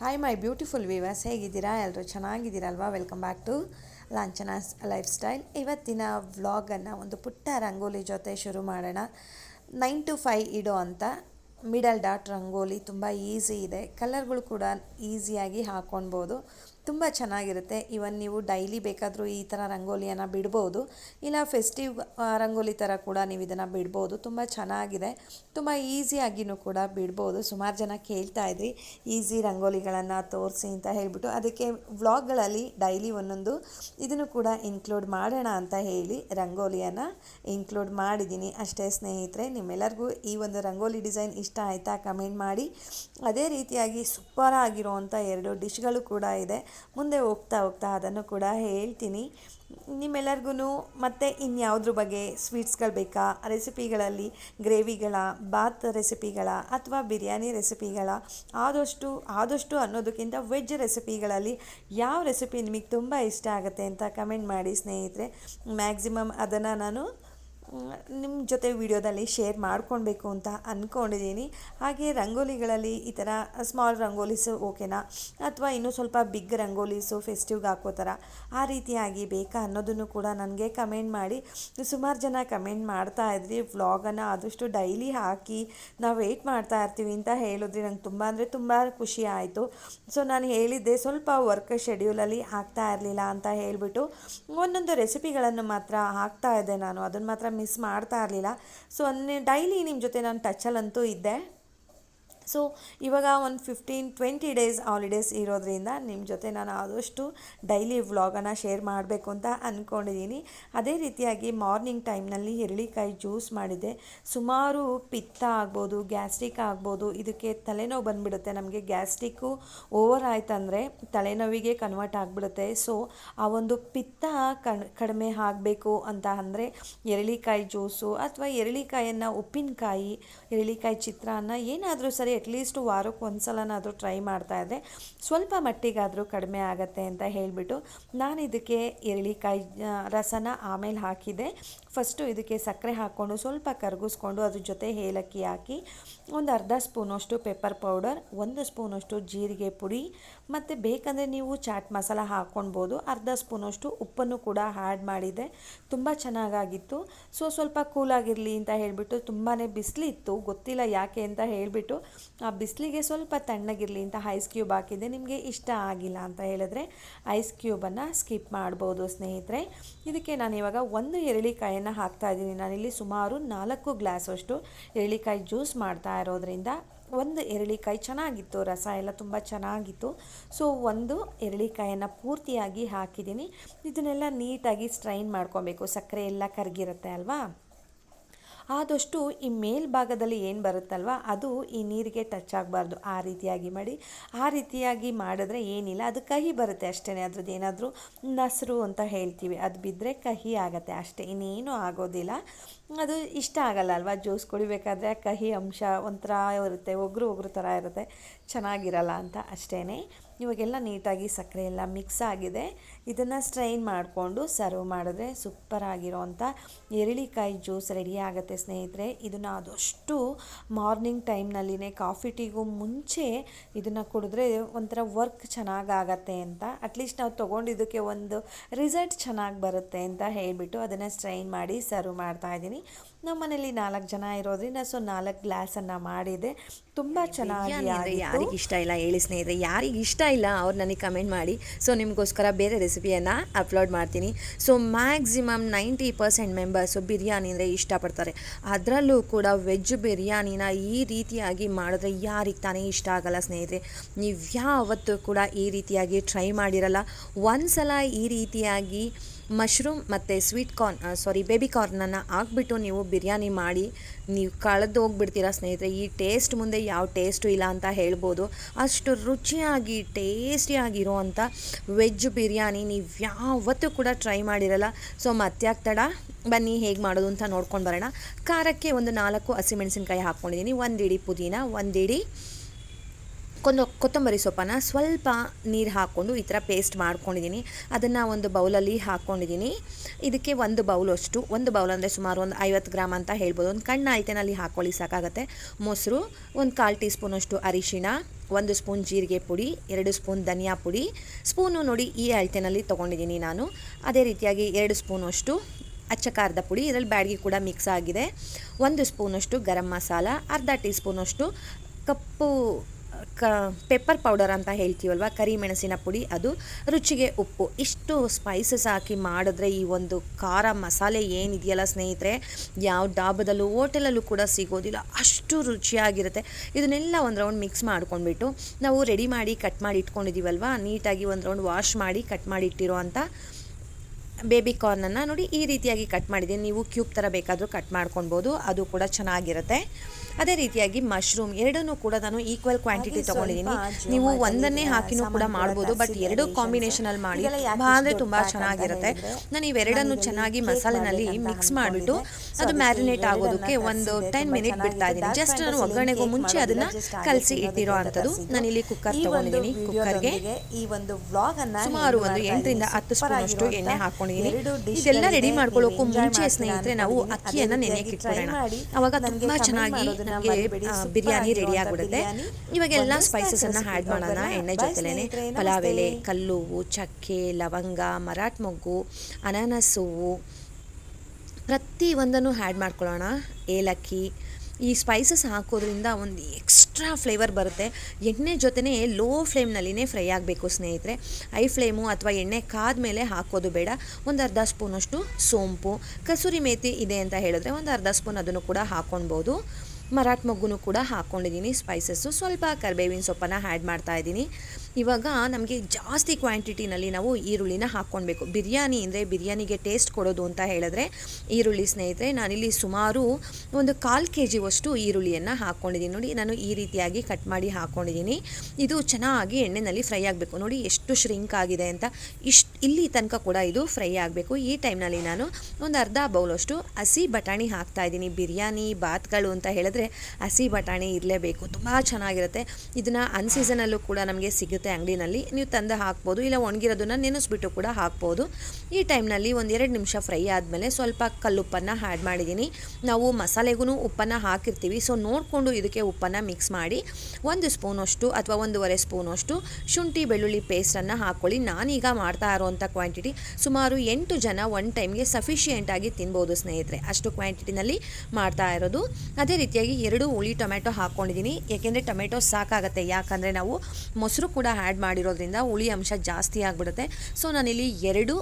Hi my beautiful viewers ಹೇಗಿದ್ದೀರಾ? ಎಲ್ಲರೂ ಚೆನ್ನಾಗಿದ್ದೀರಲ್ವಾ? Welcome back to Lanchana's life style ಇವತ್ತಿನ ವ್ಲಾಗನ್ನು ಒಂದು ಪುಟ್ಟ ರಂಗೋಲಿ ಜೊತೆ ಶುರು ಮಾಡೋಣ. ನೈನ್ ಟು ಫೈ ಇಡೋ ಅಂತ. ಮಿಡಲ್ ಡಾಟ್ ರಂಗೋಲಿ ತುಂಬ ಈಸಿ ಇದೆ. ಕಲರ್ಗಳು ಕೂಡ ಈಸಿಯಾಗಿ ಹಾಕ್ಕೊಳ್ಬೋದು ತುಂಬ ಚೆನ್ನಾಗಿರುತ್ತೆ. ಇವನ್ ನೀವು ಡೈಲಿ ಬೇಕಾದರೂ ಈ ಥರ ರಂಗೋಲಿಯನ್ನು ಬಿಡ್ಬೋದು. ಇಲ್ಲ ಫೆಸ್ಟಿವ್ ರಂಗೋಲಿ ಥರ ಕೂಡ ನೀವು ಇದನ್ನು ಬಿಡ್ಬೋದು. ತುಂಬ ಚೆನ್ನಾಗಿದೆ. ತುಂಬ ಈಸಿಯಾಗಿಯೂ ಕೂಡ ಬಿಡ್ಬೋದು. ಸುಮಾರು ಜನ ಕೇಳ್ತಾ ಇದ್ರಿ, ಈಸಿ ರಂಗೋಲಿಗಳನ್ನು ತೋರಿಸಿ ಅಂತ ಹೇಳಿಬಿಟ್ಟು. ಅದಕ್ಕೆ ವ್ಲಾಗ್ಗಳಲ್ಲಿ ಡೈಲಿ ಒಂದೊಂದು ಇದನ್ನು ಕೂಡ ಇನ್ಕ್ಲೂಡ್ ಮಾಡೋಣ ಅಂತ ಹೇಳಿ ರಂಗೋಲಿಯನ್ನು ಇನ್ಕ್ಲೂಡ್ ಮಾಡಿದ್ದೀನಿ. ಅಷ್ಟೇ ಸ್ನೇಹಿತರೆ, ನಿಮ್ಮೆಲ್ಲರಿಗೂ ಈ ಒಂದು ರಂಗೋಲಿ ಡಿಸೈನ್ ಇಷ್ಟ ಆಯಿತಾ ಕಮೆಂಟ್ ಮಾಡಿ. ಅದೇ ರೀತಿಯಾಗಿ ಸೂಪರ್ ಆಗಿರುವಂಥ ಎರಡು ಡಿಶ್ಗಳು ಕೂಡ ಇದೆ. ಮುಂದೆ ಹೋಗ್ತಾ ಹೋಗ್ತಾ ಅದನ್ನು ಕೂಡ ಹೇಳ್ತೀನಿ. ನಿಮ್ಮೆಲ್ಲರಿಗೂ ಮತ್ತು ಇನ್ಯಾವುದ್ರ ಬಗ್ಗೆ ಸ್ವೀಟ್ಸ್ಗಳು ಬೇಕಾ? ರೆಸಿಪಿಗಳಲ್ಲಿ ಗ್ರೇವಿಗಳ, ಬಾತ್ ರೆಸಿಪಿಗಳ ಅಥವಾ ಬಿರಿಯಾನಿ ರೆಸಿಪಿಗಳ? ಆದಷ್ಟು ಆದಷ್ಟು ಅನ್ನೋದಕ್ಕಿಂತ ವೆಜ್ ರೆಸಿಪಿಗಳಲ್ಲಿ ಯಾವ ರೆಸಿಪಿ ನಿಮಗೆ ತುಂಬ ಇಷ್ಟ ಆಗುತ್ತೆ ಅಂತ ಕಮೆಂಟ್ ಮಾಡಿ ಸ್ನೇಹಿತರೆ. ಮ್ಯಾಕ್ಸಿಮಮ್ ಅದನ್ನು ನಾನು ನಿಮ್ಮ ಜೊತೆ ವಿಡಿಯೋದಲ್ಲಿ ಶೇರ್ ಮಾಡ್ಕೊಳ್ಬೇಕು ಅಂತ ಅಂದ್ಕೊಂಡಿದ್ದೀನಿ ಹಾಗೆ ರಂಗೋಲಿಗಳಲ್ಲಿ ಈ ಥರ ಸ್ಮಾಲ್ ರಂಗೋಲೀಸು ಓಕೆನಾ ಅಥವಾ ಇನ್ನೂ ಸ್ವಲ್ಪ ಬಿಗ್ ರಂಗೋಲೀಸು ಫೆಸ್ಟಿವ್ಗೆ ಹಾಕೋ ಥರ ಆ ರೀತಿಯಾಗಿ ಬೇಕಾ ಅನ್ನೋದನ್ನು ಕೂಡ ನನಗೆ ಕಮೆಂಟ್ ಮಾಡಿ. ಸುಮಾರು ಜನ ಕಮೆಂಟ್ ಮಾಡ್ತಾ ಇದ್ರಿ. ವ್ಲಾಗನ್ನು ಆದಷ್ಟು ಡೈಲಿ ಹಾಕಿ ನಾವು ವೆಯ್ಟ್ ಮಾಡ್ತಾ ಇರ್ತೀವಿ ಅಂತ ಹೇಳಿದ್ರಿ. ನಂಗೆ ತುಂಬ ಅಂದರೆ ತುಂಬ ಖುಷಿ ಆಯಿತು. ಸೊ ನಾನು ಹೇಳಿದ್ದೆ ಸ್ವಲ್ಪ ವರ್ಕ್ ಶೆಡ್ಯೂಲಲ್ಲಿ ಹಾಕ್ತಾ ಇರಲಿಲ್ಲ ಅಂತ ಹೇಳಿಬಿಟ್ಟು ಒಂದೊಂದು ರೆಸಿಪಿಗಳನ್ನು ಮಾತ್ರ ಹಾಕ್ತಾ ಇದ್ದೆ ನಾನು. ಅದನ್ನು ಮಾತ್ರ ಮಿಸ್ ಮಾಡ್ತಾ ಇರಲಿಲ್ಲ. ಸೊ ಡೈಲಿ ನಿಮ್ಮ ಜೊತೆ ನಾನು ಟಚಲ್ಲಂತೂ ಇದ್ದೆ. ಸೊ ಇವಾಗ ಒಂದು ಫಿಫ್ಟೀನ್ ಟ್ವೆಂಟಿ ಡೇಸ್ ಹಾಲಿಡೇಸ್ ಇರೋದ್ರಿಂದ ನಿಮ್ಮ ಜೊತೆ ನಾನು ಆದಷ್ಟು ಡೈಲಿ ವ್ಲಾಗನ್ನು ಶೇರ್ ಮಾಡಬೇಕು ಅಂತ ಅಂದ್ಕೊಂಡಿದ್ದೀನಿ ಅದೇ ರೀತಿಯಾಗಿ ಮಾರ್ನಿಂಗ್ ಟೈಮ್ನಲ್ಲಿ ಹಿರಳಿಕಾಯಿ ಜ್ಯೂಸ್ ಮಾಡಿದ್ದೆ ಸುಮಾರು ಪಿತ್ತ ಆಗ್ಬೋದು ಗ್ಯಾಸ್ಟ್ರಿಕ್ ಆಗ್ಬೋದು, ಇದಕ್ಕೆ ತಲೆನೋವು ಬಂದುಬಿಡುತ್ತೆ. ನಮಗೆ ಗ್ಯಾಸ್ಟ್ರಿಕ್ಕು ಓವರ್ ಆಯ್ತಂದರೆ ತಲೆನೋವಿಗೆ ಕನ್ವರ್ಟ್ ಆಗಿಬಿಡುತ್ತೆ. ಸೊ ಆ ಒಂದು ಪಿತ್ತ ಕಡಿಮೆ ಆಗಬೇಕು ಅಂತ ಅಂದರೆ ಎರಳಿಕಾಯಿ ಜ್ಯೂಸು ಅಥವಾ ಎರಳಿಕಾಯನ್ನು ಉಪ್ಪಿನಕಾಯಿ, ಎರಳಿಕಾಯಿ ಚಿತ್ರಾನ್ನ ಏನಾದರೂ ಸರಿ ಅಟ್ಲೀಸ್ಟ್ ವಾರಕ್ಕೆ ಒಂದು ಸಲನಾದರೂ ಟ್ರೈ ಮಾಡ್ತಾ ಇದ್ದೆ. ಸ್ವಲ್ಪ ಮಟ್ಟಿಗಾದರೂ ಕಡಿಮೆ ಆಗುತ್ತೆ ಅಂತ ಹೇಳಿಬಿಟ್ಟು ನಾನು ಇದಕ್ಕೆ ಎರಳಿಕಾಯಿ ರಸನ ಆಮೇಲೆ ಹಾಕಿದೆ ಫಸ್ಟು ಇದಕ್ಕೆ ಸಕ್ಕರೆ ಹಾಕ್ಕೊಂಡು ಸ್ವಲ್ಪ ಕರಗಿಸ್ಕೊಂಡು ಅದ್ರ ಜೊತೆ ಏಲಕ್ಕಿ ಹಾಕಿ ಒಂದು ಅರ್ಧ ಸ್ಪೂನಷ್ಟು ಪೆಪ್ಪರ್ ಪೌಡರ್, ಒಂದು ಸ್ಪೂನಷ್ಟು ಜೀರಿಗೆ ಪುಡಿ ಮತ್ತು ಬೇಕಂದರೆ ನೀವು ಚಾಟ್ ಮಸಾಲ ಹಾಕ್ಕೊಳ್ಬೋದು ಅರ್ಧ ಸ್ಪೂನಷ್ಟು ಉಪ್ಪನ್ನು ಕೂಡ ಆ್ಯಡ್ ಮಾಡಿದೆ ತುಂಬ ಚೆನ್ನಾಗಾಗಿತ್ತು. ಸೊ ಸ್ವಲ್ಪ ಕೂಲಾಗಿರಲಿ ಅಂತ ಹೇಳಿಬಿಟ್ಟು ತುಂಬಾ ಬಿಸಿಲಿತ್ತು. ಗೊತ್ತಿಲ್ಲ ಯಾಕೆ ಅಂತ ಹೇಳಿಬಿಟ್ಟು ಆ ಬಿಸಿಲಿಗೆ ಸ್ವಲ್ಪ ತಣ್ಣಗಿರಲಿ ಅಂತ ಐಸ್ ಕ್ಯೂಬ್ ಹಾಕಿದ್ದೆ ನಿಮಗೆ ಇಷ್ಟ ಆಗಿಲ್ಲ ಅಂತ ಹೇಳಿದ್ರೆ ಐಸ್ ಕ್ಯೂಬನ್ನು ಸ್ಕಿಪ್ ಮಾಡ್ಬೋದು ಸ್ನೇಹಿತರೆ. ಇದಕ್ಕೆ ನಾನು ಇವಾಗ ಒಂದು ಎರಳಿಕಾಯನ್ನು ಹಾಕ್ತಾ ಇದ್ದೀನಿ. ನಾನಿಲ್ಲಿ ಸುಮಾರು ನಾಲ್ಕು ಗ್ಲಾಸಷ್ಟು ಎರಳಿಕಾಯಿ ಜ್ಯೂಸ್ ಮಾಡ್ತಾ ಇರೋದ್ರಿಂದ ಒಂದು ಎರಳಿಕಾಯಿ ಚೆನ್ನಾಗಿತ್ತು. ರಸ ಎಲ್ಲ ತುಂಬ ಚೆನ್ನಾಗಿತ್ತು. ಸೊ ಒಂದು ಎರಳಿಕಾಯನ್ನು ಪೂರ್ತಿಯಾಗಿ ಹಾಕಿದ್ದೀನಿ. ಇದನ್ನೆಲ್ಲ ನೀಟಾಗಿ ಸ್ಟ್ರೈನ್ ಮಾಡ್ಕೊಬೇಕು. ಸಕ್ಕರೆ ಎಲ್ಲ ಕರಗಿರುತ್ತೆ ಅಲ್ವಾ? ಆದಷ್ಟು ಈ ಮೇಲ್ಭಾಗದಲ್ಲಿ ಏನು ಬರುತ್ತಲ್ವ, ಅದು ಈ ನೀರಿಗೆ ಟಚ್ ಆಗಬಾರ್ದು. ಆ ರೀತಿಯಾಗಿ ಮಾಡಿ. ಆ ರೀತಿಯಾಗಿ ಮಾಡಿದ್ರೆ ಏನಿಲ್ಲ. ಅದು ಕಹಿ ಬರುತ್ತೆ ಅಷ್ಟೇ ಅದ್ರದ್ದು ಏನಾದರೂ ನಸರು ಅಂತ ಹೇಳ್ತೀವಿ. ಅದು ಬಿದ್ದರೆ ಕಹಿ ಆಗುತ್ತೆ ಅಷ್ಟೇ. ಇನ್ನೇನು ಆಗೋದಿಲ್ಲ. ಅದು ಇಷ್ಟ ಆಗಲ್ಲ ಅಲ್ವಾ? ಜ್ಯೂಸ್ ಕುಡಿಬೇಕಾದ್ರೆ ಕಹಿ ಅಂಶ ಒಂಥರ ಇರುತ್ತೆ. ಒಗ್ರು ಒಗ್ರು ಥರ ಇರುತ್ತೆ. ಚೆನ್ನಾಗಿರಲ್ಲ ಅಂತ ಅಷ್ಟೇ ಇವಾಗೆಲ್ಲ ನೀಟಾಗಿ ಸಕ್ಕರೆ ಎಲ್ಲ ಮಿಕ್ಸ್ ಆಗಿದೆ. ಇದನ್ನು ಸ್ಟ್ರೈನ್ ಮಾಡಿಕೊಂಡು ಸರ್ವ್ ಮಾಡಿದ್ರೆ ಸೂಪರ್ ಆಗಿರೋವಂಥ ಎರಳಿಕಾಯಿ ಜ್ಯೂಸ್ ರೆಡಿ ಆಗುತ್ತೆ ಸ್ನೇಹಿತರೆ. ಇದನ್ನು ಆದಷ್ಟು ಮಾರ್ನಿಂಗ್ ಟೈಮ್ನಲ್ಲಿನೇ ಕಾಫಿ ಟೀಗೂ ಮುಂಚೆ ಇದನ್ನು ಕುಡಿದ್ರೆ ಒಂಥರ ವರ್ಕ್ ಚೆನ್ನಾಗಾಗತ್ತೆ ಅಂತ. ಅಟ್ಲೀಸ್ಟ್ ನಾವು ತೊಗೊಂಡಿದ್ದಕ್ಕೆ ಒಂದು ರಿಸಲ್ಟ್ ಚೆನ್ನಾಗಿ ಬರುತ್ತೆ ಅಂತ ಹೇಳಿಬಿಟ್ಟು ಅದನ್ನು ಸ್ಟ್ರೈನ್ ಮಾಡಿ ಸರ್ವ್ ಮಾಡ್ತಾ ಇದ್ದೀನಿ. ನಮ್ಮ ಮನೇಲಿ ನಾಲ್ಕು ಜನ ಇರೋದ್ರಿಂದ ಸೊ ನಾಲ್ಕು ಗ್ಲಾಸನ್ನು ಮಾಡಿದೆ. ತುಂಬ ಚೆನ್ನಾಗಿ ಯಾರಿಗೆ ಇಷ್ಟ ಇಲ್ಲ ಹೇಳಿ ಸ್ನೇಹಿತರೆ. ಯಾರಿಗೆ ಇಷ್ಟ ಇಲ್ಲ? ಅವ್ರು ನನಗೆ ಕಮೆಂಟ್ ಮಾಡಿ. ಸೊ ನಿಮಗೋಸ್ಕರ ಬೇರೆ ರೆಸಿಪಿಯನ್ನು ಅಪ್ಲೋಡ್ ಮಾಡ್ತೀನಿ. So maximum ninety percent members biryani ಅಂದರೆ ಇಷ್ಟಪಡ್ತಾರೆ. ಅದರಲ್ಲೂ ಕೂಡ ವೆಜ್ ಬಿರಿಯಾನಿನ ಈ ರೀತಿಯಾಗಿ ಮಾಡಿದ್ರೆ ಯಾರಿಗೆ ತಾನೇ ಇಷ್ಟ ಆಗಲ್ಲ ಸ್ನೇಹಿತರೆ. ನೀವು ಯಾವತ್ತೂ ಕೂಡ ಈ ರೀತಿಯಾಗಿ ಟ್ರೈ ಮಾಡಿರಲ್ಲ. ಒಂದು ಸಲ ಈ ರೀತಿಯಾಗಿ ಮಶ್ರೂಮ್ ಮತ್ತು ಸ್ವೀಟ್ ಕಾರ್ನ್ ಸಾರಿ ಬೇಬಿ ಕಾರ್ನನ್ನು ಹಾಕ್ಬಿಟ್ಟು ನೀವು ಬಿರಿಯಾನಿ ಮಾಡಿ, ನೀವು ಕಳೆದು ಹೋಗ್ಬಿಡ್ತೀರಾ ಸ್ನೇಹಿತರೆ. ಈ ಟೇಸ್ಟ್ ಮುಂದೆ ಯಾವ ಟೇಸ್ಟು ಇಲ್ಲ ಅಂತ ಹೇಳ್ಬೋದು. ಅಷ್ಟು ರುಚಿಯಾಗಿ ಟೇಸ್ಟಿಯಾಗಿರೋವಂಥ ವೆಜ್ ಬಿರಿಯಾನಿ ನೀವು ಯಾವತ್ತೂ ಕೂಡ ಟ್ರೈ ಮಾಡಿರಲ್ಲ. ಸೊ ಮತ್ತೆ ತಡ ಬನ್ನಿ, ಹೇಗೆ ಮಾಡೋದು ಅಂತ ನೋಡ್ಕೊಂಡು ಬರೋಣ. ಖಾರಕ್ಕೆ ಒಂದು ನಾಲ್ಕು ಹಸಿಮೆಣಸಿನ್ಕಾಯಿ ಹಾಕ್ಕೊಂಡಿದ್ದೀನಿ. ಒಂದು ಇಡಿ ಪುದೀನ, ಒಂದು ಇಡಿ ಕೊಂದು ಕೊತ್ತಂಬರಿ ಸೊಪ್ಪನ್ನು ಸ್ವಲ್ಪ ನೀರು ಹಾಕ್ಕೊಂಡು ಈ ಥರ ಪೇಸ್ಟ್ ಮಾಡ್ಕೊಂಡಿದ್ದೀನಿ ಅದನ್ನು ಒಂದು ಬೌಲಲ್ಲಿ ಹಾಕ್ಕೊಂಡಿದ್ದೀನಿ ಇದಕ್ಕೆ ಒಂದು ಬೌಲಷ್ಟು ಒಂದು ಬೌಲ್ ಅಂದರೆ ಸುಮಾರು ಒಂದು ಐವತ್ತು ಗ್ರಾಮ್ ಅಂತ ಹೇಳ್ಬೋದು. ಒಂದು ಕಣ್ಣು ಅಳತೆನಲ್ಲಿ ಹಾಕ್ಕೊಳ್ಳಿ ಸಾಕಾಗುತ್ತೆ. ಮೊಸರು, ಒಂದು ಕಾಲು ಟೀ ಸ್ಪೂನಷ್ಟು ಅರಿಶಿಣ, ಒಂದು ಸ್ಪೂನ್ ಜೀರಿಗೆ ಪುಡಿ, ಎರಡು ಸ್ಪೂನ್ ಧನಿಯಾ ಪುಡಿ. ಸ್ಪೂನು ನೋಡಿ ಈ ಅಳತೆನಲ್ಲಿ ತೊಗೊಂಡಿದ್ದೀನಿ ನಾನು. ಅದೇ ರೀತಿಯಾಗಿ ಎರಡು ಸ್ಪೂನಷ್ಟು ಅಚ್ಚ ಖಾರದ ಪುಡಿ. ಇದರಲ್ಲಿ ಬ್ಯಾಡಗಿ ಕೂಡ ಮಿಕ್ಸ್ ಆಗಿದೆ. ಒಂದು ಸ್ಪೂನಷ್ಟು ಗರಂ ಮಸಾಲ, ಅರ್ಧ ಟೀ ಸ್ಪೂನಷ್ಟು ಕಪ್ಪು ಕ ಪೆಪ್ಪರ್ ಪೌಡರ್ ಅಂತ ಹೇಳ್ತೀವಲ್ವ? ಕರಿಮೆಣಸಿನ ಪುಡಿ, ಅದು ರುಚಿಗೆ ಉಪ್ಪು. ಇಷ್ಟು ಸ್ಪೈಸಸ್ ಹಾಕಿ ಮಾಡಿದ್ರೆ ಈ ಒಂದು ಖಾರ ಮಸಾಲೆ ಏನಿದೆಯಲ್ಲ ಸ್ನೇಹಿತರೆ, ಯಾವ ಡಾಬದಲ್ಲೂ, ಹೋಟೆಲಲ್ಲೂ ಕೂಡ ಸಿಗೋದಿಲ್ಲ. ಅಷ್ಟು ರುಚಿಯಾಗಿರುತ್ತೆ. ಇದನ್ನೆಲ್ಲ ಒಂದು ರೌಂಡ್ ಮಿಕ್ಸ್ ಮಾಡ್ಕೊಂಡ್ಬಿಟ್ಟು ನಾವು ರೆಡಿ ಮಾಡಿ ಕಟ್ ಮಾಡಿ ಇಟ್ಕೊಂಡಿದ್ದೀವಲ್ವ ನೀಟಾಗಿ ಒಂದು ರೌಂಡ್ ವಾಶ್ ಮಾಡಿ ಕಟ್ ಮಾಡಿ ಇಟ್ಟಿರೋ ಬೇಬಿ ಕಾರ್ನನ್ನು ನೋಡಿ ಈ ರೀತಿಯಾಗಿ ಕಟ್ ಮಾಡಿದ್ದೀನಿ ನೀವು ಕ್ಯೂಬ್ ಥರ ಬೇಕಾದರೂ ಕಟ್ ಮಾಡ್ಕೊಳ್ಬೋದು. ಅದು ಕೂಡ ಚೆನ್ನಾಗಿರುತ್ತೆ. ಅದೇ ರೀತಿಯಾಗಿ ಮಶ್ರೂಮ್ ಎರಡನ್ನೂ ಕೂಡ ನಾನು ಈಕ್ವಲ್ ಕ್ವಾಂಟಿಟಿ ತಗೊಂಡಿದ್ದೀನಿ. ನೀವು ಒಂದನ್ನೇ ಹಾಕಿನೂ ಕೂಡ ಮಾಡ್ಬೋದು. ಬಟ್ ಎರಡು ಕಾಂಬಿನೇಷನ್ ಅಲ್ಲಿ ಮಾಡಿ ಅಂದರೆ ತುಂಬ ಚೆನ್ನಾಗಿರುತ್ತೆ. ನಾನು ಇವೆರಡನ್ನು ಚೆನ್ನಾಗಿ ಮಸಾಲೆನಲ್ಲಿ ಮಿಕ್ಸ್ ಮಾಡಿಬಿಟ್ಟು ಅದು ಮ್ಯಾರಿನೇಟ್ ಆಗೋದಕ್ಕೆ ಒಂದು ಟೆನ್ ಮಿನಿಟ್ ಬಿಡ್ತಾ ಇದ್ದೀನಿ. ಜಸ್ಟ್ ನಾನು ಒಗ್ಗರಣೆಗೂ ಮುಂಚೆ ಅದನ್ನ ಕಲಸಿ ಇಟ್ಟಿರೋ ಅಂಥದ್ದು ತರಿಸಿದ್ದು. ನಾನಿಲ್ಲಿ ಕುಕ್ಕರ್ ತಗೊಂಡಿದ್ದೀನಿ. ಕುಕ್ಕರ್ಗೆ ಈ ಒಂದು ವ್ಲಾಗ್ ಅನ್ನ ಸುಮಾರು ಒಂದು ಎಂಟರಿಂದ. ಹತ್ತು Super ಸ್ಪೂನ್ ಅಷ್ಟು ಎಣ್ಣೆ ಹಾಕೊಂಡಿದ್ದೀನಿ dish ಇದೆಲ್ಲ ರೆಡಿ ಮಾಡ್ಕೊಳ್ಳೋಕ್ಕೂ ಮುಂಚೆ ಸ್ನೇಹಿತರೆ ನಾವು. ಅಕ್ಕಿಯನ್ನು ನೆನೆಯಕ್ಕೆ ಮಾಡಿ. ಅವಾಗ ತುಂಬ ಚೆನ್ನಾಗಿ ನಮಗೆ ಬಿರಿಯಾನಿ ರೆಡಿ ಆಗಿಬಿಡುತ್ತೆ. ಇವಾಗ ಸ್ಪೈಸಸ್ ಸ್ಪೈಸಸನ್ನು snack ಆ್ಯಡ್ ಮಾಡೋಣ. ಎಣ್ಣೆ. ಜೊತೆಲೇ ಪಲಾವ್ ಎಲೆ ಕಲ್ಲು ಚಕ್ಕೆ ಲವಂಗ ಮರಾಟ್ ಮೊಗ್ಗು ಅನಾನಸ್ ಹೂವು ಪ್ರತಿಯೊಂದನ್ನು ಆ್ಯಡ್ ಮಾಡ್ಕೊಳ್ಳೋಣ. ಏಲಕ್ಕಿ ಈ ಸ್ಪೈಸಸ್ ಹಾಕೋದ್ರಿಂದ ಒಂದು ಎಕ್ಸ್ಟ್ರಾ ಫ್ಲೇವರ್ ಬರುತ್ತೆ. ಎಣ್ಣೆ ಜೊತೆನೇ ಲೋ ಫ್ಲೇಮ್ನಲ್ಲಿನೇ ಫ್ರೈ ಆಗಬೇಕು ಸ್ನೇಹಿತರೆ. ಹೈ ಫ್ಲೇಮು ಅಥವಾ ಎಣ್ಣೆ ಕಾದ ಮೇಲೆ ಹಾಕೋದು ಬೇಡ. ಒಂದು ಅರ್ಧ ಸ್ಪೂನಷ್ಟು ಸೋಂಪು. ಕಸೂರಿ ಮೇತಿ ಇದೆ ಅಂತ ಹೇಳಿದ್ರೆ ಒಂದು ಅರ್ಧ ಸ್ಪೂನ್ ಅದನ್ನು ಕೂಡ ಹಾಕ್ಕೊಳ್ಬೋದು ಮರಾಠ ಮೊಗ್ಗುನು ಕೂಡ ಹಾಕ್ಕೊಂಡಿದ್ದೀನಿ ಸ್ಪೈಸಸ್ಸು ಸ್ವಲ್ಪ ಕರಿಬೇವಿನ ಸೊಪ್ಪನ್ನು ಆ್ಯಡ್ ಮಾಡ್ತಾ ಇದ್ದೀನಿ. ಇವಾಗ ನಮಗೆ ಜಾಸ್ತಿ ಕ್ವಾಂಟಿಟಿನಲ್ಲಿ ನಾವು ಈರುಳ್ಳಿನ ಹಾಕ್ಕೊಳ್ಬೇಕು. ಬಿರಿಯಾನಿ ಅಂದರೆ ಬಿರಿಯಾನಿಗೆ ಟೇಸ್ಟ್ ಕೊಡೋದು ಅಂತ ಹೇಳಿದ್ರೆ ಈರುಳ್ಳಿ ಸ್ನೇಹಿತರೆ, ನಾನಿಲ್ಲಿ ಸುಮಾರು ಒಂದು ಕಾಲು ಕೆ ಜಿವಷ್ಟು ಈರುಳ್ಳಿಯನ್ನು ಹಾಕ್ಕೊಂಡಿದ್ದೀನಿ. ನೋಡಿ, ನಾನು ಈ ರೀತಿಯಾಗಿ ಕಟ್ ಮಾಡಿ ಹಾಕ್ಕೊಂಡಿದ್ದೀನಿ. ಇದು ಚೆನ್ನಾಗಿ ಎಣ್ಣೆಯಲ್ಲಿ ಫ್ರೈ ಆಗಬೇಕು. ನೋಡಿ, ಎಷ್ಟು ಶ್ರಿಂಕ್ ಆಗಿದೆ ಅಂತ. ಇಷ್ಟು, ಇಲ್ಲಿ ತನಕ ಕೂಡ ಇದು ಫ್ರೈ ಆಗಬೇಕು. ಈ ಟೈಮ್ನಲ್ಲಿ ನಾನು ಒಂದು ಅರ್ಧ ಬೌಲಷ್ಟು ಹಸಿ ಬಟಾಣಿ ಹಾಕ್ತಾ ಇದ್ದೀನಿ. ಬಿರಿಯಾನಿ ಬಾತ್ಗಳು ಅಂತ ಹೇಳಿದ್ರೆ ಹಸಿ ಬಟಾಣಿ ಇರಲೇಬೇಕು. ತುಂಬ ಚೆನ್ನಾಗಿರುತ್ತೆ. ಇದನ್ನು ಅನ್ಸೀಸನಲ್ಲೂ ಕೂಡ ನಮಗೆ ಸಿಗುತ್ತೆ. ಅಂಗಡಿನಲ್ಲಿ, ನೀವು ತಂದು ಹಾಕ್ಬೋದು. ಇಲ್ಲ ಒಣಗಿರೋದನ್ನು ನೆನೆಸ್ಬಿಟ್ಟು ಕೂಡ ಹಾಕ್ಬೋದು. ಈ ಟೈಮ್ನಲ್ಲಿ ಒಂದು ಎರಡು ನಿಮಿಷ ಫ್ರೈ ಆದಮೇಲೆ ಸ್ವಲ್ಪ ಕಲ್ಲುಪ್ಪನ್ನು ಆ್ಯಡ್ ಮಾಡಿದ್ದೀನಿ. ನಾವು ಮಸಾಲೆಗೂ ಉಪ್ಪನ್ನು ಹಾಕಿರ್ತೀವಿ. ಸೊ ನೋಡಿಕೊಂಡು ಇದಕ್ಕೆ ಉಪ್ಪನ್ನು ಮಿಕ್ಸ್ ಮಾಡಿ ಒಂದು ಸ್ಪೂನಷ್ಟು ಅಥವಾ ಒಂದೂವರೆ ಸ್ಪೂನಷ್ಟು ಶುಂಠಿ ಬೆಳ್ಳುಳ್ಳಿ ಪೇಸ್ಟನ್ನು ಹಾಕ್ಕೊಳ್ಳಿ. ನಾನೀಗ ಮಾಡ್ತಾ ಇರೋವಂಥ ಕ್ವಾಂಟಿಟಿ ಸುಮಾರು ಎಂಟು ಜನ ಒನ್ ಟೈಮ್ಗೆ ಸಫಿಷಿಯೆಂಟಾಗಿ ತಿನ್ಬೋದು ಸ್ನೇಹಿತರೆ. ಅಷ್ಟು ಕ್ವಾಂಟಿಟಿನಲ್ಲಿ ಮಾಡ್ತಾ ಇರೋದು. ಅದೇ ರೀತಿಯಾಗಿ ಎರಡು ಹುಳಿ ಟೊಮೆಟೊ ಹಾಕ್ಕೊಂಡಿದ್ದೀನಿ. ಏಕೆಂದರೆ ಟೊಮೆಟೊ ಸಾಕಾಗುತ್ತೆ. ಯಾಕಂದರೆ ನಾವು ಮೊಸರು ಕೂಡ ಆ್ಯಡ್ ಮಾಡಿರೋದ್ರಿಂದ ಹುಳಿ ಅಂಶ ಜಾಸ್ತಿ ಆಗಿಬಿಡುತ್ತೆ. ಸೊ ನಾನಿಲ್ಲಿ ಎರಡು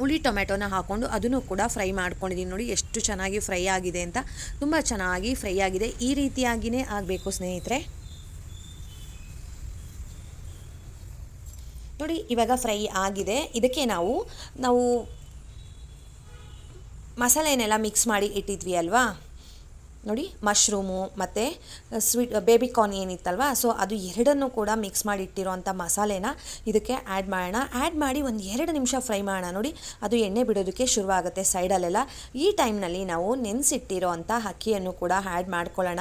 ಹುಳಿ ಟೊಮೆಟೊನ ಹಾಕ್ಕೊಂಡು ಅದನ್ನು ಕೂಡ ಫ್ರೈ ಮಾಡ್ಕೊಂಡಿದ್ದೀನಿ ನೋಡಿ ಎಷ್ಟು ಚೆನ್ನಾಗಿ ಫ್ರೈ ಆಗಿದೆ ಅಂತ. ತುಂಬ ಚೆನ್ನಾಗಿ ಫ್ರೈ ಆಗಿದೆ. ಈ ರೀತಿಯಾಗಿಯೇ ಆಗಬೇಕು ಸ್ನೇಹಿತರೆ. ನೋಡಿ, ಇವಾಗ ಫ್ರೈ ಆಗಿದೆ. ಇದಕ್ಕೆ ನಾವು ನಾವು ಮಸಾಲೆನೆಲ್ಲ ಮಿಕ್ಸ್ ಮಾಡಿ ಇಟ್ಟಿದ್ವಿ ಅಲ್ವಾ? ನೋಡಿ ಮಶ್ರೂಮು ಮತ್ತು ಸ್ವೀಟ್ ಬೇಬಿ ಕಾರ್ನ್ ಏನಿತ್ತಲ್ವ? ಸೊ ಅದು ಎರಡನ್ನು ಕೂಡ ಮಿಕ್ಸ್ ಮಾಡಿ ಇಟ್ಟಿರೋಂಥ ಮಸಾಲೆನ ಇದಕ್ಕೆ ಆ್ಯಡ್ ಮಾಡೋಣ. ಆ್ಯಡ್ ಮಾಡಿ ಒಂದು ಎರಡು ನಿಮಿಷ ಫ್ರೈ ಮಾಡೋಣ ನೋಡಿ. ಅದು ಎಣ್ಣೆ ಬಿಡೋದಕ್ಕೆ ಶುರುವಾಗುತ್ತೆ ಸೈಡಲ್ಲೆಲ್ಲ ಈ ಟೈಮ್ನಲ್ಲಿ ನಾವು ನೆನೆಸಿಟ್ಟಿರೋ ಅಂಥ ಅಕ್ಕಿಯನ್ನು ಕೂಡ ಆ್ಯಡ್ ಮಾಡ್ಕೊಳ್ಳೋಣ.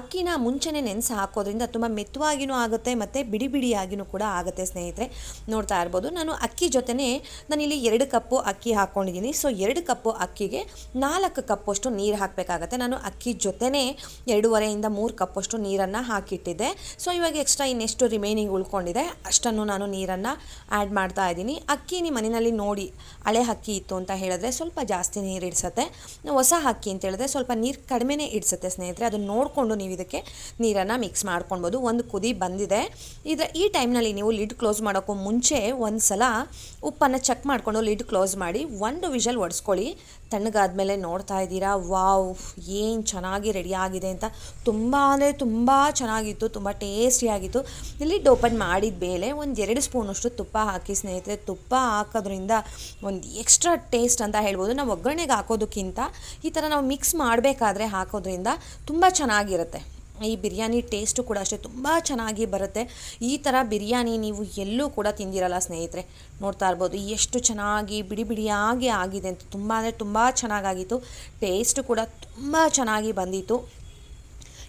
ಅಕ್ಕಿನ ಮುಂಚೆನೆ ನೆನೆಸಿ ಹಾಕೋದ್ರಿಂದ ತುಂಬ ಮೆತ್ತವಾಗಿಯೂ ಆಗುತ್ತೆ ಮತ್ತು ಬಿಡಿ ಬಿಡಿಯಾಗಿಯೂ ಕೂಡ ಆಗುತ್ತೆ ಸ್ನೇಹಿತರೆ. ನೋಡ್ತಾ ಇರ್ಬೋದು, ನಾನು ಅಕ್ಕಿ ಜೊತೆನೇ ನಾನಿಲ್ಲಿ ಎರಡು ಕಪ್ಪು ಅಕ್ಕಿ ಹಾಕ್ಕೊಂಡಿದ್ದೀನಿ ಸೊ ಎರಡು ಕಪ್ಪು ಅಕ್ಕಿಗೆ ನಾಲ್ಕು ಕಪ್ಪಷ್ಟು ನೀರು ಹಾಕಬೇಕಾಗತ್ತೆ. ನಾನು ಅಕ್ಕಿ ಜೊತೆನೇ ಎರಡೂವರೆಯಿಂದ ಮೂರು ಕಪ್ಪಷ್ಟು ನೀರನ್ನು ಹಾಕಿಟ್ಟಿದ್ದೆ. ಸೊ ಇವಾಗ ಎಕ್ಸ್ಟ್ರಾ ಇನ್ನೆಷ್ಟು ರಿಮೈನಿಂಗ್ ಉಳ್ಕೊಂಡಿದೆ, ಅಷ್ಟನ್ನು ನಾನು ನೀರನ್ನು ಆ್ಯಡ್ ಮಾಡ್ತಾ ಇದ್ದೀನಿ. ಅಕ್ಕಿ ನಿಮ್ಮ ಮನೆಯಲ್ಲಿ ನೋಡಿ, ಹಳೆ ಅಕ್ಕಿ ಇತ್ತು ಅಂತ ಹೇಳಿದ್ರೆ ಸ್ವಲ್ಪ ಜಾಸ್ತಿ ನೀರು ಇಡ್ಸತ್ತೆ. ಹೊಸ ಅಕ್ಕಿ ಅಂತ ಹೇಳಿದ್ರೆ ಸ್ವಲ್ಪ ನೀರು ಕಡಿಮೆನೇ ಇಡ್ಸತ್ತೆ ಸ್ನೇಹಿತರೆ. ಅದನ್ನು ನೋಡಿಕೊಂಡು ನೀವು ಇದಕ್ಕೆ ನೀರನ್ನು ಮಿಕ್ಸ್ ಮಾಡ್ಕೊಳ್ಬೋದು. ಒಂದು ಕುದಿ ಬಂದಿದೆ. ಇದು ಈ ಟೈಮ್ನಲ್ಲಿ ನೀವು ಲಿಡ್ ಕ್ಲೋಸ್ ಮಾಡೋಕ್ಕೂ ಮುಂಚೆ ಒಂದು ಸಲ ಉಪ್ಪನ್ನು ಚೆಕ್ ಮಾಡಿಕೊಂಡು ಲಿಡ್ ಕ್ಲೋಸ್ ಮಾಡಿ, ಒಂದು ವಿಷಲ್ ಒಡಿಸ್ಕೊಳ್ಳಿ. ತಣ್ಣಗಾದ್ಮೇಲೆ ನೋಡ್ತಾ ಇದ್ದೀರಾ. ವಾವ್, ಏನು ಚೆನ್ನಾಗಿ ರೆಡಿ ಆಗಿದೆ ಅಂತ ತುಂಬ ಅಂದರೆ ತುಂಬ ಚೆನ್ನಾಗಿತ್ತು, ತುಂಬ ಟೇಸ್ಟಿಯಾಗಿತ್ತು ಇಲ್ಲಿ ಓಪನ್ ಮಾಡಿದ ಮೇಲೆ ಒಂದು ಎರಡು ಸ್ಪೂನಷ್ಟು ತುಪ್ಪ ಹಾಕಿ ಸ್ನೇಹಿತರೆ, ತುಪ್ಪ ಹಾಕೋದ್ರಿಂದ ಒಂದು ಎಕ್ಸ್ಟ್ರಾ ಟೇಸ್ಟ್ ಅಂತ ಹೇಳ್ಬೋದು. ನಾವು ಒಗ್ಗರಣೆಗೆ ಹಾಕೋದಕ್ಕಿಂತ ಈ ಥರ ನಾವು ಮಿಕ್ಸ್ ಮಾಡಬೇಕಾದ್ರೆ ಹಾಕೋದ್ರಿಂದ ತುಂಬ ಚೆನ್ನಾಗಿರುತ್ತೆ. ಈ ಬಿರಿಯಾನಿ ಟೇಸ್ಟು ಕೂಡ ಅಷ್ಟೇ ತುಂಬ ಚೆನ್ನಾಗಿ ಬರುತ್ತೆ. ಈ ಥರ ಬಿರಿಯಾನಿ ನೀವು ಎಲ್ಲೂ ಕೂಡ ತಿಂದಿರಲ್ಲ ಸ್ನೇಹಿತರೆ. ನೋಡ್ತಾ ಇರ್ಬೋದು, ಎಷ್ಟು ಚೆನ್ನಾಗಿ ಬಿಡಿ ಬಿಡಿಯಾಗಿ ಆಗಿದೆ ಅಂತ. ತುಂಬ ಅಂದರೆ ತುಂಬ ಚೆನ್ನಾಗಾಗಿತ್ತು. ಟೇಸ್ಟು ಕೂಡ ತುಂಬ ಚೆನ್ನಾಗಿ ಬಂದಿತ್ತು.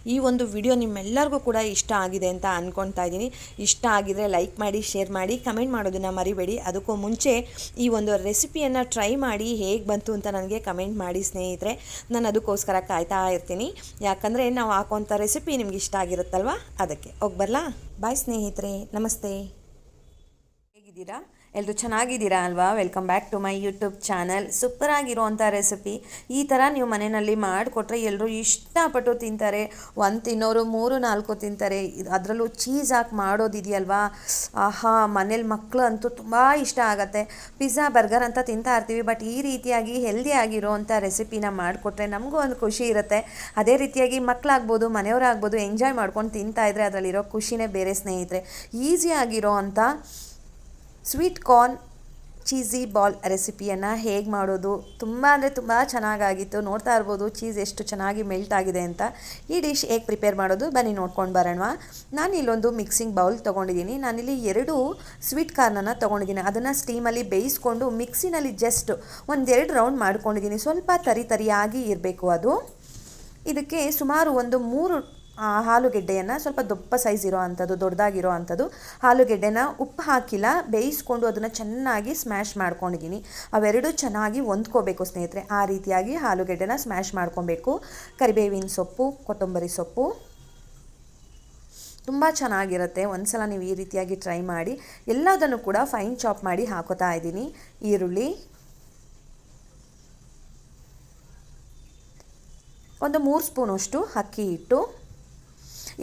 ಈ ಒಂದು ವಿಡಿಯೋ ನಿಮ್ಮೆಲ್ಲರಿಗೂ ಕೂಡ ಇಷ್ಟ ಆಗಿದೆ ಅಂತ ಅಂದ್ಕೊಳ್ತಾ ಇದ್ದೀನಿ. ಇಷ್ಟ ಆಗಿದರೆ ಲೈಕ್ ಮಾಡಿ, ಶೇರ್ ಮಾಡಿ, ಕಮೆಂಟ್ ಮಾಡೋದನ್ನು ಮರಿಬೇಡಿ. ಅದಕ್ಕೂ ಮುಂಚೆ ಈ ಒಂದು ರೆಸಿಪಿಯನ್ನು ಟ್ರೈ ಮಾಡಿ ಹೇಗೆ ಬಂತು ಅಂತ ನನಗೆ ಕಮೆಂಟ್ ಮಾಡಿ ಸ್ನೇಹಿತರೆ. ನಾನು ಅದಕ್ಕೋಸ್ಕರ ಕಾಯ್ತಾ ಇರ್ತೀನಿ. ಯಾಕಂದರೆ ನಾವು ಹಾಕೋಂಥ ರೆಸಿಪಿ ನಿಮ್ಗೆ ಇಷ್ಟ ಆಗಿರುತ್ತಲ್ವ? ಅದಕ್ಕೆ ಹೋಗಿ ಬರಲಾ? ಬಾಯ್ ಸ್ನೇಹಿತರೆ. ನಮಸ್ತೆ. ಹೇಗಿದ್ದೀರಾ? ಎಲ್ಲರೂ ಚೆನ್ನಾಗಿದ್ದೀರಾ ಅಲ್ವಾ? Welcome back to my YouTube channel super ಆಗಿರುವಂಥ ರೆಸಿಪಿ ಈ ಥರ ನೀವು ಮನೆಯಲ್ಲಿ ಮಾಡಿಕೊಟ್ರೆ ಎಲ್ಲರೂ ಇಷ್ಟಪಟ್ಟು ತಿಂತಾರೆ. ಒಂದು ತಿನ್ನೋರು, ಮೂರು, ನಾಲ್ಕು ತಿಂತಾರೆ. ಅದರಲ್ಲೂ ಚೀಸ್ ಹಾಕಿ ಮಾಡೋದಿದೆಯಲ್ವಾ? ಆಹಾ, ಮನೇಲಿ ಮಕ್ಕಳು ಅಂತೂ ತುಂಬ ಇಷ್ಟ ಆಗುತ್ತೆ. ಪಿಜ್ಜಾ ಬರ್ಗರ್ ಅಂತ ತಿಂತಾ ಇರ್ತೀವಿ ಬಟ್ ಈ ರೀತಿಯಾಗಿ ಹೆಲ್ದಿ ಆಗಿರುವಂಥ ರೆಸಿಪಿನ ಮಾಡಿಕೊಟ್ರೆ ನಮಗೂ ಒಂದು ಖುಷಿ ಇರುತ್ತೆ. ಅದೇ ರೀತಿಯಾಗಿ ಮಕ್ಕಳಾಗ್ಬೋದು ಮನೆಯವರಾಗ್ಬೋದು ಎಂಜಾಯ್ ಮಾಡ್ಕೊಂಡು ತಿಂತಾ ಇದ್ರೆ ಅದರಲ್ಲಿರೋ ಖುಷಿನೇ ಬೇರೆ ಸ್ನೇಹಿತರೆ. ಈಸಿಯಾಗಿರೋ ಅಂಥ ಸ್ವೀಟ್ ಕಾರ್ನ್ ಚೀಸಿ ಬಾಲ್ ರೆಸಿಪಿಯನ್ನು ಹೇಗೆ ಮಾಡೋದು, ತುಂಬ ಅಂದರೆ ತುಂಬ ಚೆನ್ನಾಗಾಗಿತ್ತು. ನೋಡ್ತಾ ಇರ್ಬೋದು ಚೀಸ್ ಎಷ್ಟು ಚೆನ್ನಾಗಿ ಮೆಲ್ಟ್ ಆಗಿದೆ ಅಂತ. ಈ ಡಿಶ್ ಹೇಗೆ ಪ್ರಿಪೇರ್ ಮಾಡೋದು ಬನ್ನಿ ನೋಡ್ಕೊಂಡು ಬರೋಣ ನಾನು ಇಲ್ಲೊಂದು ಮಿಕ್ಸಿಂಗ್ ಬೌಲ್ ತೊಗೊಂಡಿದ್ದೀನಿ. ನಾನಿಲ್ಲಿ ಎರಡು ಸ್ವೀಟ್ ಕಾರ್ನನ್ನು ತೊಗೊಂಡಿದ್ದೀನಿ. ಅದನ್ನು ಸ್ಟೀಮಲ್ಲಿ ಬೇಯಿಸ್ಕೊಂಡು ಮಿಕ್ಸಿನಲ್ಲಿ ಜಸ್ಟ್ ಒಂದೆರಡು ರೌಂಡ್ ಮಾಡ್ಕೊಂಡಿದ್ದೀನಿ. ಸ್ವಲ್ಪ ತರಿ ತರಿಯಾಗಿ ಇರಬೇಕು ಅದು. ಇದಕ್ಕೆ ಸುಮಾರು ಒಂದು ಮೂರು ಆಲೂಗೆಡ್ಡೆಯನ್ನು ಸ್ವಲ್ಪ ದೊಪ್ಪ ಸೈಜ್ ಇರೋ ಅಂಥದ್ದು, ದೊಡ್ಡದಾಗಿರೋ ಅಂಥದ್ದು ಆಲೂಗೆಡ್ಡೆನ ಉಪ್ಪು ಹಾಕಿಲ್ಲ, ಬೇಯಿಸ್ಕೊಂಡು ಅದನ್ನು ಚೆನ್ನಾಗಿ ಸ್ಮ್ಯಾಶ್ ಮಾಡ್ಕೊಂಡಿದ್ದೀನಿ. ಅವೆರಡು ಚೆನ್ನಾಗಿ ಹೊಂದ್ಕೋಬೇಕು ಸ್ನೇಹಿತರೆ. ಆ ರೀತಿಯಾಗಿ ಆಲೂಗೆಡ್ಡೆನ ಸ್ಮ್ಯಾಶ್ ಮಾಡ್ಕೊಬೇಕು. ಕರಿಬೇವಿನ ಸೊಪ್ಪು, ಕೊತ್ತಂಬರಿ ಸೊಪ್ಪು. ತುಂಬ ಚೆನ್ನಾಗಿರುತ್ತೆ. ಒಂದ್ಸಲ ನೀವು ಈ ರೀತಿಯಾಗಿ ಟ್ರೈ ಮಾಡಿ, ಎಲ್ಲದನ್ನು ಕೂಡ ಫೈನ್ ಚಾಪ್ ಮಾಡಿ ಹಾಕೋತಾ ಇದ್ದೀನಿ. ಈರುಳ್ಳಿ. ಒಂದು ಮೂರು ಸ್ಪೂನಷ್ಟು ಅಕ್ಕಿ ಹಿಟ್ಟು.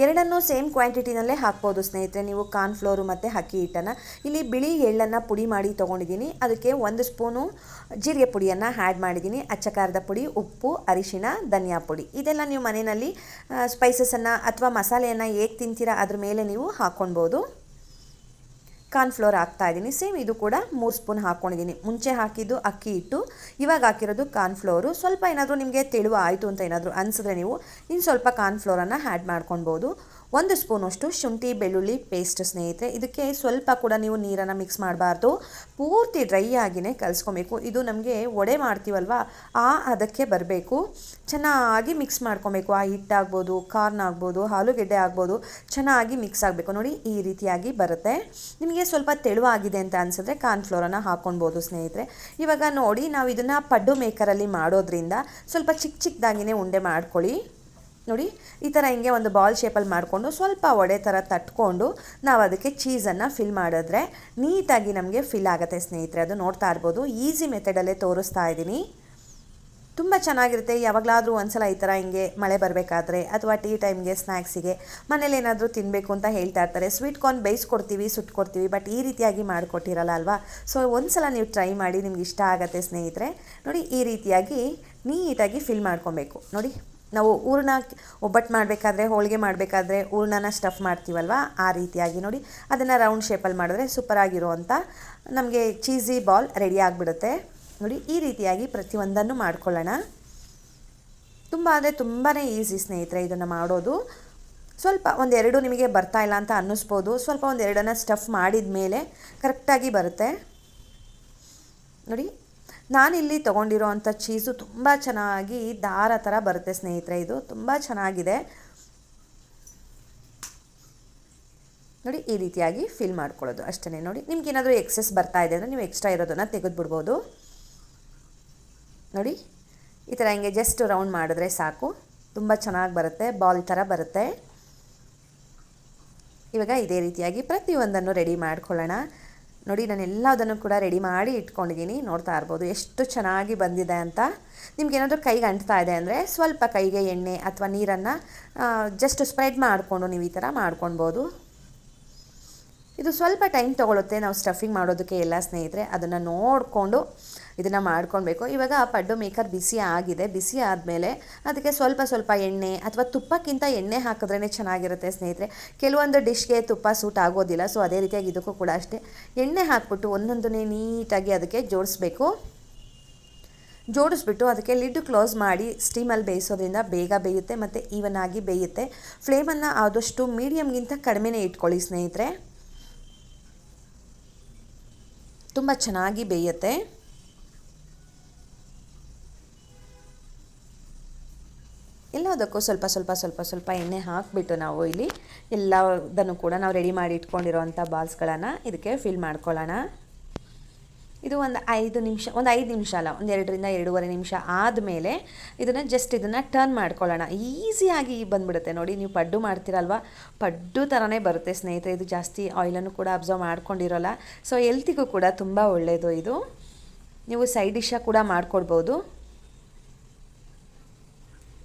ಎರಡನ್ನೂ ಸೇಮ್ ಕ್ವಾಂಟಿಟಿನಲ್ಲೇ ಹಾಕ್ಬೋದು ಸ್ನೇಹಿತರೆ. ನೀವು ಕಾರ್ನ್ಫ್ಲೋರು ಮತ್ತು ಅಕ್ಕಿ ಹಿಟ್ಟನ್ನು. ಇಲ್ಲಿ ಬಿಳಿ ಎಳ್ಳನ್ನು ಪುಡಿ ಮಾಡಿ ತೊಗೊಂಡಿದ್ದೀನಿ. ಅದಕ್ಕೆ ಒಂದು ಸ್ಪೂನು ಜೀರಿಗೆ ಪುಡಿಯನ್ನು ಆ್ಯಡ್ ಮಾಡಿದ್ದೀನಿ. ಅಚ್ಚಕಾರದ ಪುಡಿ, ಉಪ್ಪು, ಅರಿಶಿಣ, ಧನಿಯಾ ಪುಡಿ. ಇದೆಲ್ಲ ನೀವು ಮನೆಯಲ್ಲಿ ಸ್ಪೈಸಸನ್ನು ಅಥವಾ ಮಸಾಲೆಯನ್ನು ಹೇಗೆ ತಿಂತೀರಾ ಅದ್ರ ಮೇಲೆ ನೀವು ಹಾಕ್ಕೊಳ್ಬೋದು ಕಾರ್ನ್ಫ್ಲೋರ್ ಹಾಕ್ತಾ ಇದ್ದೀನಿ. ಸೇಮ್ ಇದು ಕೂಡ ಮೂರು ಸ್ಪೂನ್ ಹಾಕ್ಕೊಂಡಿದ್ದೀನಿ ಮುಂಚೆ ಹಾಕಿದ್ದು ಅಕ್ಕಿ ಹಿಟ್ಟು, ಇವಾಗ ಹಾಕಿರೋದು ಕಾರ್ನ್ ಫ್ಲೋರು. ಸ್ವಲ್ಪ ಏನಾದರೂ ನಿಮಗೆ ತೆಳುವ ಆಯಿತು ಅಂತ ಏನಾದರೂ ಅನಿಸಿದ್ರೆ ನೀವು ಇನ್ನು ಸ್ವಲ್ಪ ಕಾರ್ನ್ ಫ್ಲೋರನ್ನು ಆ್ಯಡ್ ಮಾಡ್ಕೊಳ್ಬೋದು. ಒಂದು ಸ್ಪೂನಷ್ಟು ಶುಂಠಿ, ಬೆಳ್ಳುಳ್ಳಿ ಪೇಸ್ಟ್ ಸ್ನೇಹಿತರೆ. ಇದಕ್ಕೆ ಸ್ವಲ್ಪ ಕೂಡ ನೀವು ನೀರನ್ನು ಮಿಕ್ಸ್ ಮಾಡಬಾರ್ದು. ಪೂರ್ತಿ ಡ್ರೈ ಆಗಿನೇ ಕಲಿಸ್ಕೊಬೇಕು. ಇದು ನಮಗೆ ಒಡೆ ಮಾಡ್ತೀವಲ್ವ, ಆ ಅದಕ್ಕೆ ಬರಬೇಕು. ಚೆನ್ನಾಗಿ ಮಿಕ್ಸ್ ಮಾಡ್ಕೊಬೇಕು. ಆ ಹಿಟ್ಟಾಗ್ಬೋದು ಕಾರ್ನ್ ಆಗ್ಬೋದು, ಆಲೂಗೆಡ್ಡೆ ಆಗ್ಬೋದು, ಚೆನ್ನಾಗಿ ಮಿಕ್ಸ್ ಆಗಬೇಕು. ನೋಡಿ, ಈ ರೀತಿಯಾಗಿ ಬರುತ್ತೆ. ನಿಮಗೆ ಸ್ವಲ್ಪ ತೆಳುವಾಗಿದೆ ಅಂತ ಅನಿಸಿದ್ರೆ ಕಾರ್ನ್ಫ್ಲೋರನ್ನು ಹಾಕ್ಕೊಳ್ಬೋದು ಸ್ನೇಹಿತರೆ. ಇವಾಗ ನೋಡಿ ನಾವು ಇದನ್ನು ಪಡ್ಡು ಮೇಕರಲ್ಲಿ ಮಾಡೋದ್ರಿಂದ ಸ್ವಲ್ಪ ಚಿಕ್ಕ ಚಿಕ್ಕದಾಗಿನೇ ಉಂಡೆ ಮಾಡ್ಕೊಳ್ಳಿ. ನೋಡಿ, ಈ ಥರ ಹಿಂಗೆ ಒಂದು ಬಾಲ್ ಶೇಪಲ್ಲಿ ಮಾಡಿಕೊಂಡು ಸ್ವಲ್ಪ ಒಡೆ ಥರ ತಟ್ಕೊಂಡು ನಾವು ಅದಕ್ಕೆ ಚೀಸನ್ನು ಫಿಲ್ ಮಾಡಿದ್ರೆ ನೀಟಾಗಿ ನಮಗೆ ಫಿಲ್ ಆಗುತ್ತೆ ಸ್ನೇಹಿತರೆ. ಅದು ನೋಡ್ತಾ ಇರ್ಬೋದು. ಈಸಿ ಮೆಥಡಲ್ಲೇ ತೋರಿಸ್ತಾ ಇದ್ದೀನಿ. ತುಂಬ ಚೆನ್ನಾಗಿರುತ್ತೆ. ಯಾವಾಗಲಾದರೂ ಒಂದ್ಸಲ ಈ ಥರ ಹಿಂಗೆ ಮಳೆ ಬರಬೇಕಾದ್ರೆ ಅಥವಾ ಟೀ ಟೈಮ್ಗೆ ಸ್ನ್ಯಾಕ್ಸಿಗೆ ಮನೇಲಿ ಏನಾದರೂ ತಿನ್ನಬೇಕು ಅಂತ ಹೇಳ್ತಾ ಇರ್ತಾರೆ. ಸ್ವೀಟ್ ಕಾರ್ನ್ ಬೇಯಿಸ್ಕೊಡ್ತೀವಿ, ಸುಟ್ಕೊಡ್ತೀವಿ ಬಟ್ ಈ ರೀತಿಯಾಗಿ ಮಾಡಿಕೊಟ್ಟಿರಲ್ಲ ಅಲ್ವಾ? ಸೊ ಒಂದ್ಸಲ ನೀವು ಟ್ರೈ ಮಾಡಿ ನಿಮ್ಗೆ ಇಷ್ಟ ಆಗುತ್ತೆ ಸ್ನೇಹಿತರೆ. ನೋಡಿ, ಈ ರೀತಿಯಾಗಿ ನೀಟಾಗಿ ಫಿಲ್ ಮಾಡ್ಕೊಬೇಕು. ನೋಡಿ ನಾವು ಹೂರ್ಣ ಒಬ್ಬಟ್ಟು ಮಾಡಬೇಕಾದ್ರೆ, ಹೋಳಿಗೆ ಮಾಡಬೇಕಾದ್ರೆ ಹೂರ್ಣನ ಸ್ಟಫ್ ಮಾಡ್ತೀವಲ್ವ? ಆ ರೀತಿಯಾಗಿ ನೋಡಿ, ಅದನ್ನು ರೌಂಡ್ ಶೇಪಲ್ಲಿ ಮಾಡಿದ್ರೆ ಸೂಪರಾಗಿರುವಂಥ ನಮಗೆ ಚೀಸಿ ಬಾಲ್ ರೆಡಿ ಆಗಿಬಿಡುತ್ತೆ. ನೋಡಿ, ಈ ರೀತಿಯಾಗಿ ಪ್ರತಿಯೊಂದನ್ನು ಮಾಡ್ಕೊಳ್ಳೋಣ. ತುಂಬ ಅಂದರೆ ತುಂಬಾ ಈಸಿ ಸ್ನೇಹಿತರೆ ಇದನ್ನು ಮಾಡೋದು. ಸ್ವಲ್ಪ ಒಂದೆರಡು ನಿಮಗೆ ಬರ್ತಾ ಇಲ್ಲ ಅಂತ ಅನ್ನಿಸ್ಬೋದು. ಸ್ವಲ್ಪ ಒಂದೆರಡನ್ನು ಸ್ಟಫ್ ಮಾಡಿದ ಮೇಲೆ ಕರೆಕ್ಟಾಗಿ ಬರುತ್ತೆ. ನೋಡಿ ನಾನಿಲ್ಲಿ ತೊಗೊಂಡಿರೋ ಅಂಥ ಚೀಸು ತುಂಬ ಚೆನ್ನಾಗಿ ದಾರ ಥರ ಬರುತ್ತೆ ಸ್ನೇಹಿತರೆ, ಇದು ತುಂಬ ಚೆನ್ನಾಗಿದೆ. ನೋಡಿ, ಈ ರೀತಿಯಾಗಿ ಫಿಲ್ ಮಾಡ್ಕೊಳ್ಳೋದು ಅಷ್ಟೇ ನೋಡಿ, ನಿಮ್ಗೆ ಏನಾದರೂ ಎಕ್ಸೆಸ್ ಬರ್ತಾ ಇದೆ ಅಂದರೆ ನೀವು ಎಕ್ಸ್ಟ್ರಾ ಇರೋದನ್ನು ತೆಗೆದುಬಿಡ್ಬೋದು. ನೋಡಿ, ಈ ಥರ ಹಿಂಗೆ ಜಸ್ಟ್ ರೌಂಡ್ ಮಾಡಿದ್ರೆ ಸಾಕು. ತುಂಬ ಚೆನ್ನಾಗಿ ಬರುತ್ತೆ ಬಾಲ್ ಥರ ಬರುತ್ತೆ. ಇವಾಗ ಇದೇ ರೀತಿಯಾಗಿ ಪ್ರತಿಯೊಂದನ್ನು ರೆಡಿ ಮಾಡ್ಕೊಳ್ಳೋಣ. ನೋಡಿ, ನಾನು ಎಲ್ಲದನ್ನು ಕೂಡ ರೆಡಿ ಮಾಡಿ ಇಟ್ಕೊಂಡಿದ್ದೀನಿ. ನೋಡ್ತಾ ಇರ್ಬೋದು, ಎಷ್ಟು ಚೆನ್ನಾಗಿ ಬಂದಿದೆ ಅಂತ. ನಿಮ್ಗೆ ಏನಾದರೂ ಕೈಗೆ ಅಂಟ್ತಾ ಇದೆ ಅಂದರೆ ಸ್ವಲ್ಪ ಕೈಗೆ ಎಣ್ಣೆ ಅಥವಾ ನೀರನ್ನು ಜಸ್ಟ್ ಸ್ಪ್ರೆಡ್ ಮಾಡಿಕೊಂಡು ನೀವು ಈ ಥರ ಮಾಡ್ಕೊಳ್ಬೋದು. ಇದು ಸ್ವಲ್ಪ ಟೈಮ್ ತೊಗೊಳುತ್ತೆ ನಾವು ಸ್ಟಫಿಂಗ್ ಮಾಡೋದಕ್ಕೆ ಎಲ್ಲ ಸ್ನೇಹಿತರೆ. ಅದನ್ನು ನೋಡಿಕೊಂಡು ಇದನ್ನು ಮಾಡ್ಕೊಳ್ಬೇಕು. ಇವಾಗ ಪಡ್ಡು ಮೇಕರ್ ಬಿಸಿ ಆಗಿದೆ. ಬಿಸಿ ಆದಮೇಲೆ ಅದಕ್ಕೆ ಸ್ವಲ್ಪ ಸ್ವಲ್ಪ ಎಣ್ಣೆ ಅಥವಾ ತುಪ್ಪಕ್ಕಿಂತ ಎಣ್ಣೆ ಹಾಕಿದ್ರೇ ಚೆನ್ನಾಗಿರುತ್ತೆ ಸ್ನೇಹಿತರೆ. ಕೆಲವೊಂದು ಡಿಶ್ಗೆ ತುಪ್ಪ ಸೂಟ್ ಆಗೋದಿಲ್ಲ. ಸೊ ಅದೇ ರೀತಿಯಾಗಿ ಇದಕ್ಕೂ ಕೂಡ ಅಷ್ಟೇ. ಎಣ್ಣೆ ಹಾಕ್ಬಿಟ್ಟು ಒಂದೊಂದನ್ನೇ ನೀಟಾಗಿ ಅದಕ್ಕೆ ಜೋಡಿಸ್ಬೇಕು. ಜೋಡಿಸ್ಬಿಟ್ಟು ಅದಕ್ಕೆ ಲಿಡ್ ಕ್ಲೋಸ್ ಮಾಡಿ ಸ್ಟೀಮಲ್ಲಿ ಬೇಯಿಸೋದ್ರಿಂದ ಬೇಗ ಬೇಯುತ್ತೆ ಮತ್ತು ಈವನ್ ಆಗಿ ಬೇಯುತ್ತೆ. ಫ್ಲೇಮನ್ನು ಆದಷ್ಟು ಮೀಡಿಯಮ್ಗಿಂತ ಕಡಿಮೆನೇ ಇಟ್ಕೊಳ್ಳಿ ಸ್ನೇಹಿತರೆ. ತುಂಬ ಚೆನ್ನಾಗಿ ಬೇಯುತ್ತೆ. ಎಲ್ಲದಕ್ಕೂ ಸ್ವಲ್ಪ ಸ್ವಲ್ಪ ಸ್ವಲ್ಪ ಸ್ವಲ್ಪ ಎಣ್ಣೆ ಹಾಕಿಬಿಟ್ಟು ನಾವು ಇಲ್ಲಿ ಎಲ್ಲದನ್ನು ಕೂಡ ನಾವು ರೆಡಿ ಮಾಡಿ ಇಟ್ಕೊಂಡಿರೋವಂಥ ಬಾಲ್ಸ್ಗಳನ್ನು ಇದಕ್ಕೆ ಫಿಲ್ ಮಾಡ್ಕೊಳ್ಳೋಣ. ಇದು ಒಂದು ಐದು ನಿಮಿಷ, ಒಂದು ಐದು ನಿಮಿಷ ಅಲ್ಲ, ಒಂದು ಎರಡರಿಂದ ಎರಡೂವರೆ ನಿಮಿಷ ಆದಮೇಲೆ ಇದನ್ನು ಜಸ್ಟ್ ಇದನ್ನು ಟರ್ನ್ ಮಾಡ್ಕೊಳ್ಳೋಣ. ಈಸಿಯಾಗಿ ಬಂದ್ಬಿಡುತ್ತೆ ನೋಡಿ, ನೀವು ಪಡ್ಡು ಮಾಡ್ತೀರಲ್ವ? ಪಡ್ಡು ಥರನೇ ಬರುತ್ತೆ ಸ್ನೇಹಿತರೆ, ಇದು ಜಾಸ್ತಿ ಆಯಿಲನ್ನು ಕೂಡ ಅಬ್ಸರ್ವ್ ಮಾಡ್ಕೊಂಡಿರೋಲ್ಲ. ಸೊ ಎಲ್ತಿಗೂ ಕೂಡ ತುಂಬ ಒಳ್ಳೆಯದು ಇದು. ನೀವು ಸೈಡ್ ಡಿಶ್ಶಾಗಿ ಕೂಡ ಮಾಡ್ಕೊಡ್ಬೋದು.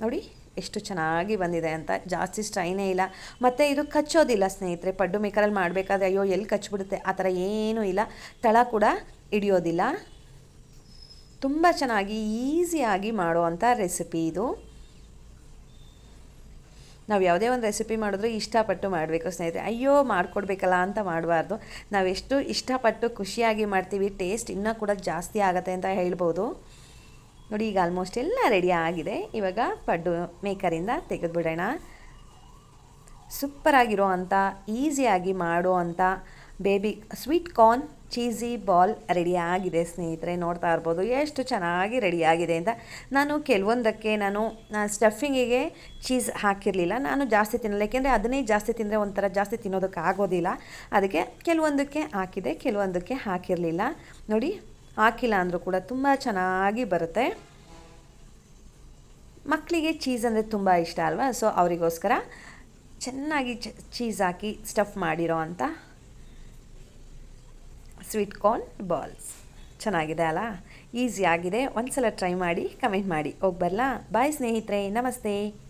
ನೋಡಿ, ಎಷ್ಟು ಚೆನ್ನಾಗಿ ಬಂದಿದೆ ಅಂತ. ಜಾಸ್ತಿ ಸ್ಟ್ರೈನೇ ಇಲ್ಲ. ಮತ್ತು ಇದು ಕಚ್ಚೋದಿಲ್ಲ ಸ್ನೇಹಿತರೆ, ಪಡ್ಡು ಮೇಕರಲ್ಲಿ ಮಾಡಬೇಕಾದ್ರೆ ಅಯ್ಯೋ, ಎಲ್ಲಿ ಕಚ್ಚಿಬಿಡುತ್ತೆ ಆ ಥರ ಏನೂ ಇಲ್ಲ. ತಳ ಕೂಡ ಹಿಡಿಯೋದಿಲ್ಲ. ತುಂಬ ಚೆನ್ನಾಗಿ, ಈಸಿಯಾಗಿ ಮಾಡುವಂಥ ರೆಸಿಪಿ ಇದು. ನಾವು ಯಾವುದೇ ಒಂದು ರೆಸಿಪಿ ಮಾಡಿದ್ರು ಇಷ್ಟಪಟ್ಟು ಮಾಡಬೇಕು ಸ್ನೇಹಿತರೆ. ಅಯ್ಯೋ, ಮಾಡಿಕೊಡ್ಬೇಕಲ್ಲ ಅಂತ ಮಾಡಬಾರ್ದು. ನಾವೆಷ್ಟು ಇಷ್ಟಪಟ್ಟು ಖುಷಿಯಾಗಿ ಮಾಡ್ತೀವಿ, ಟೇಸ್ಟ್ ಇನ್ನೂ ಕೂಡ ಜಾಸ್ತಿ ಆಗುತ್ತೆ ಅಂತ ಹೇಳ್ಬೋದು. ನೋಡಿ, ಈಗ ಆಲ್ಮೋಸ್ಟ್ ಎಲ್ಲ ರೆಡಿ ಆಗಿದೆ. ಇವಾಗ ಪಡ್ಡು ಮೇಕರಿಂದ ತೆಗೆದುಬಿಡೋಣ. ಸೂಪರಾಗಿರೋ ಅಂಥ ಈಸಿಯಾಗಿ ಮಾಡೋ ಅಂಥ baby sweet corn cheesy ball ರೆಡಿಯಾಗಿದೆ ಸ್ನೇಹಿತರೆ, ನೋಡ್ತಾ ಇರ್ಬೋದು. ಎಷ್ಟು ಚೆನ್ನಾಗಿ ರೆಡಿಯಾಗಿದೆ ಅಂತ ನಾನು ಕೆಲವೊಂದಕ್ಕೆ ನಾನು ಸ್ಟಫಿಂಗಿಗೆ ಚೀಸ್ ಹಾಕಿರಲಿಲ್ಲ. ನಾನು ಜಾಸ್ತಿ ತಿನ್ನಲ್ಲ. ಏಕೆಂದರೆ ಅದನ್ನೇ ಜಾಸ್ತಿ ತಿಂದರೆ ಒಂಥರ ಜಾಸ್ತಿ ತಿನ್ನೋದಕ್ಕೆ ಆಗೋದಿಲ್ಲ. ಅದಕ್ಕೆ ಕೆಲವೊಂದಕ್ಕೆ ಹಾಕಿದೆ, ಕೆಲವೊಂದಕ್ಕೆ ಹಾಕಿರಲಿಲ್ಲ. ನೋಡಿ, ಹಾಕಿಲ್ಲ ಅಂದರೂ ಕೂಡ ತುಂಬ ಚೆನ್ನಾಗಿ ಬರುತ್ತೆ. ಮಕ್ಕಳಿಗೆ ಚೀಸ್ ಅಂದರೆ ತುಂಬ ಇಷ್ಟ ಅಲ್ವಾ? ಸೊ ಅವರಿಗೋಸ್ಕರ ಚೆನ್ನಾಗಿ ಚೀಸ್ ಹಾಕಿ ಸ್ಟಫ್ ಮಾಡಿರೋ ಅಂಥ ಸ್ವೀಟ್ ಕಾರ್ನ್ ಬಾಲ್ಸ್ ಚೆನ್ನಾಗಿದೆ ಅಲ್ಲ? ಈಸಿ ಆಗಿದೆ. ಒಂದು ಸಲ ಟ್ರೈ ಮಾಡಿ ಕಮೆಂಟ್ ಮಾಡಿ. ಹೋಗಿ ಬರಲಾ? ಬಾಯ್ ಸ್ನೇಹಿತರೆ. ನಮಸ್ತೆ.